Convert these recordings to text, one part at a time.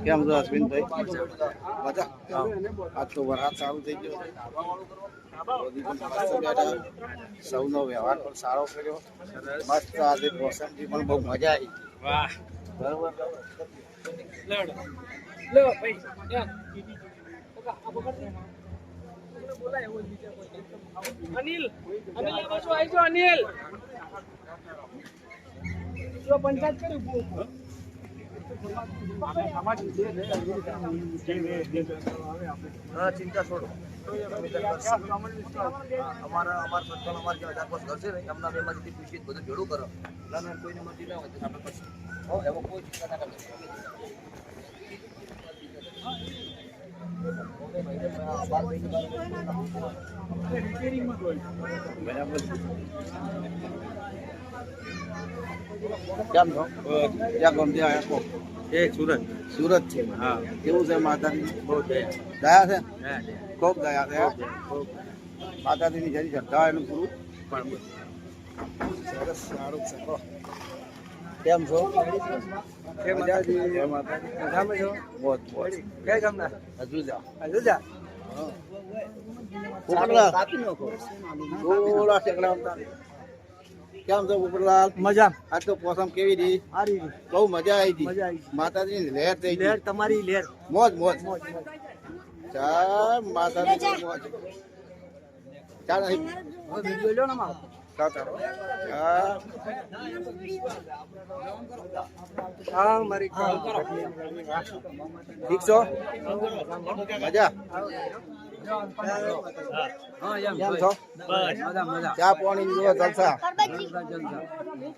કેમ છો અશ્વિનભાઈ મજા? આજ તો વરસાદ સારું થઈ ગયો. સૌનો વ્યવહાર પણ સારો કર્યો. મસ્ત આજે મોસમથી પણ બહુ મજા આવી. બરોબર? ભાઈ અનિલ અનિલ, આ બાજુ આવી અનિલ. જો પંચાયત કરી હા, ચિંતા છોડો. અમારા અમારા સંતાન અમારા જે હજાર પાસ કરશે ને એમના બે માંથી પૂછીએ બધું ભેળું કરો. ના કોઈને મરજી ના હોય તો આપણે કરશું એવો કોઈ ચિંતા ના કરજો બરાબર કેમ છો ક્યાં ગમતી આવ્યા એ સુરત સુરત છે હા કેવું છે માતાજી બહુ દયા છે ખૂબ દયા છે માતાજીની જેની શ્રદ્ધા એનું પૂરું સરસ સારું છે. કેમ છો? કેમ માતાજી. મોજ, મોજ. કઈ ગામના? હજુ જા. હજુ જા. હા. પોપટલાલ. થોડા ઠેકડા આમતા. કેમ છો ઉપરલાલ? મજા આજ તો પોસમ કેવી રહી? સારી બહુ મજા આવી હતી. મજા આવી. માતાજીની લહેર થઈ લહેર તમારી લેર મોજ મોજ. ચાલ માતાજી મોજ. ચાલ અહીં. વીડિયો લ્યો ને મારો. ચાલ હા. મારી ઠીક છો? મજા? ચા પાણી જો જલસા?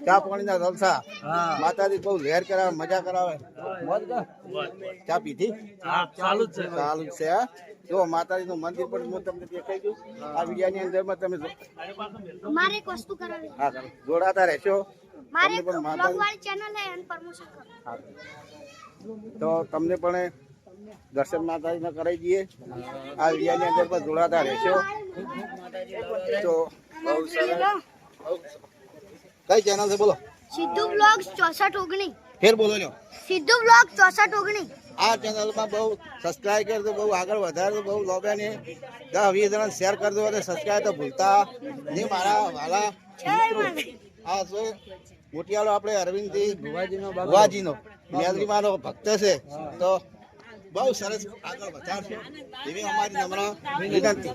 ચા પાણી ના જલસા હા. માતાજી બહુ લહેર કરાવે મજા કરાવે. મોજ ચા પીધી? ચાલુ જ છે. ચાલુ જ છે હા. જો માતાજી નું મંદિર પણ હું તમને દેખાઈ દઉં. આ વિડિયાની અંદરમાં તમે જો- મારે એક વસ્તુ કરવાની. હા જોડાતા રહેશો. મારે તમને પણ બ્લોગ માતાજી વાળી ચેનલ હે એન પ્રમોશન કરો. હા. તો તમને પણ દર્શન માતાજીના કરાવી દઈએ. આ વિડિયાની અંદર પણ જોડાતા રહેશો. તો બહુ સરસ. કઈ ચેનલ છે બોલો? સિદ્ધુ બ્લોગ ચોસઠ ઓગણી. ફેર બોલો લ્યો. સિદ્ધુ બ્લોગ ચોસઠ ઓગણી. આ ચેનલમાં બહુ સબસ્ક્રાઇબ કરજો બહુ આગળ વધારે બહુ લોબ્યા ને દસ વીસ જણા શેર કરજો અને સબસ્ક્રાઇબ તો ભૂલતા નહીં મારા વાલા મિત્રો. આ શું મોટિયાળો આપણે અરવિંદજી ભુવાજીનો મેલરીમાનો ભક્ત છે. તો બહુ સરસ આગળ વધારશો. એવી અમારી નમ્ર વિનંતી.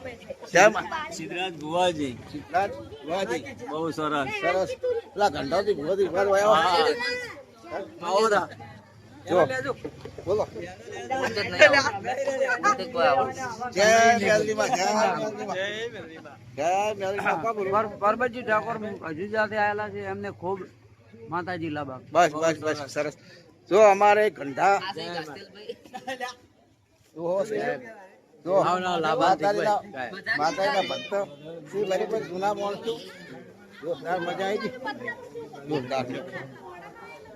સિદ્ધરાજ ગુવાજી સિદ્ધાર્થ ભુવાજી. બહુ સરસ. સરસ. પેલા ઘંટાથી ગુવાજી ઘર આવ્યા જો. બોલો. જય મેલરીમાં જય મેલરીમાં? પરબતજી ઠાકોર હજુજાથી આવેલા છે એમને ખૂબ માતાજી લાભ બસ બસ બસ. સરસ. જો અમારે ઘંટા. જો માતાજીના માતાજીના ભક્ત શ્રી બરાબર જૂના માણસો. જોરદાર મજા આવી ગઈ. જોરદાર.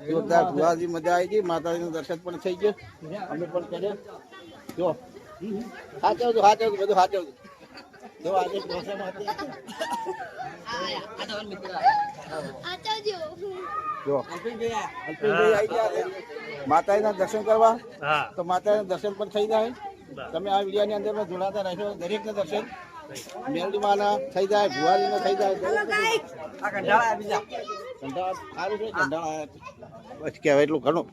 જોરદાર ભુવાજી મજા આવી ગઈ. માતાજીનું દર્શન પણ થઈ ગયું. અમે પણ કર્યા. જો. હાચવજો હાચવજો બધું હાચવજો. જો આજે મોસમ હતી આચાર્ય જો અલ્પેશભાઈ આવી ગયા છે. માતાજીના દર્શન કરવા. તો માતાજીના દર્શન પણ થઈ જાય. તમે આ વિડીયોની અંદર જોડાતા રહેશો. દરેકના દર્શન મેલડીમાના થઈ જાય ભુવાજીના થઈ જાય. કંટાળા આવી જાય કંટાળા સારું છે કંટાળા બસ કહેવાય એટલું ઘણું.